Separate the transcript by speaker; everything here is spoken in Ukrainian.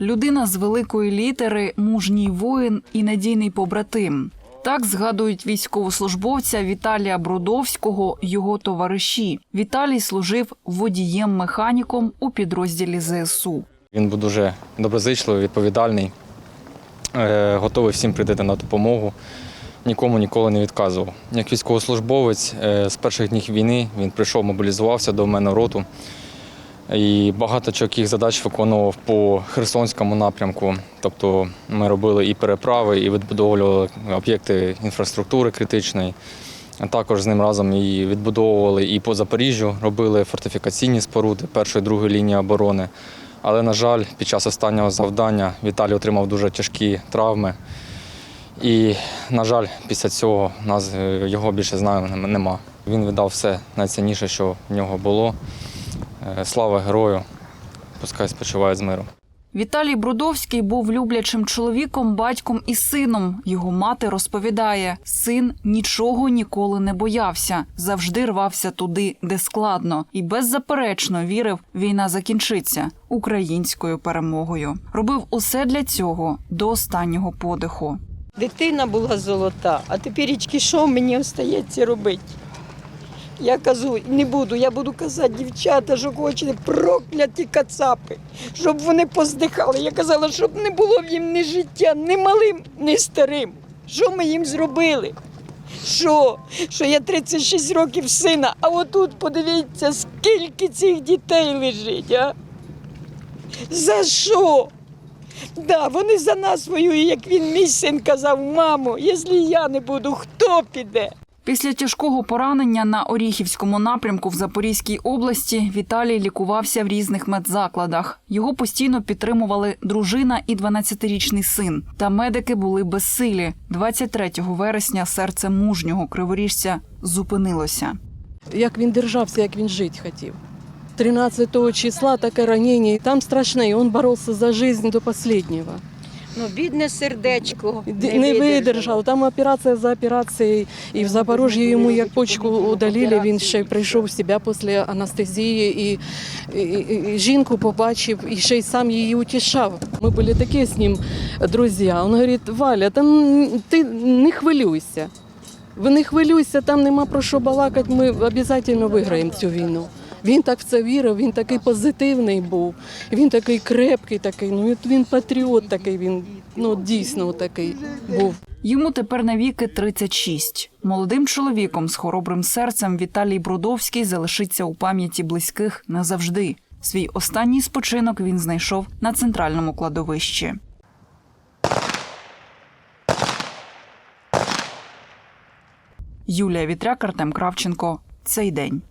Speaker 1: Людина з великої літери, мужній воїн і надійний побратим. Так згадують військовослужбовця Віталія Бродовського його товариші. Віталій служив водієм-механіком у підрозділі ЗСУ.
Speaker 2: Він був дуже доброзичливий, відповідальний, е, готовий всім прийти на допомогу. Нікому ніколи не відказував. Як військовослужбовець е, з перших днів війни він прийшов, мобілізувався до мене в роту і багато чітких задач виконував по Херсонському напрямку. Тобто ми робили і переправи, і відбудовували об'єкти інфраструктури критичної. Також з ним разом і відбудовували і по Запоріжжю, робили фортифікаційні споруди першої другої лінії оборони. Але, на жаль, під час останнього завдання Віталій отримав дуже тяжкі травми. І, на жаль, після цього нас е, його більше знаю нема. Він віддав все найцінніше, що в нього було. Е, Слава герою! Пускай спочиває з миром.
Speaker 1: Віталій Брудовський був люблячим чоловіком, батьком і сином. Його мати розповідає: син нічого ніколи не боявся, завжди рвався туди, де складно, і беззаперечно вірив, війна закінчиться українською перемогою. Робив усе для цього до останнього подиху.
Speaker 3: Дитина була золота, а теперечки що мені остається робити? Я кажу, не буду, я буду казати, дівчата, що хочете, прокляті кацапи, щоб вони поздихали. Я казала, щоб не було їм ні життя, ні малим, ні старим. Що ми їм зробили? Що? Що я 36 років сина, а отут подивіться, скільки цих дітей лежить, а? За що? Да, вони за нас воюють, як він мій син казав, мамо, якщо я не буду, хто піде?
Speaker 1: Після тяжкого поранення на Оріхівському напрямку в Запорізькій області Віталій лікувався в різних медзакладах. Його постійно підтримували дружина і 12-річний син. Та медики були безсилі. 23 вересня серце мужнього криворіжця зупинилося.
Speaker 4: як він держався, як він жити хотів. 13 числа таке ранення, там страшне, він боровся за життя до останнього.
Speaker 3: Ну, бідне сердечко.
Speaker 4: Не видержав. Там операція за операцією, і в Запорожжі йому як почку удалили, він ще прийшов в себе після анестезії, і, і, і, і жінку побачив, і ще й сам її утішав. Ми були такі з ним друзі. Він говорить, Валя, там ти не хвилюйся. Ви не хвилюйся, там нема про що балакати, ми обов'язково виграємо цю війну. Він так в це вірив, він такий позитивний був, він такий крепкий, такий, ну він патріот такий, він ну дійсно такий був.
Speaker 1: Йому тепер навіки 36. Молодим чоловіком з хоробрим серцем Віталій Бродовський залишиться у пам'яті близьких назавжди. Свій останній спочинок він знайшов на центральному кладовищі. Юлія Вітряк, Артем Кравченко. Цей день.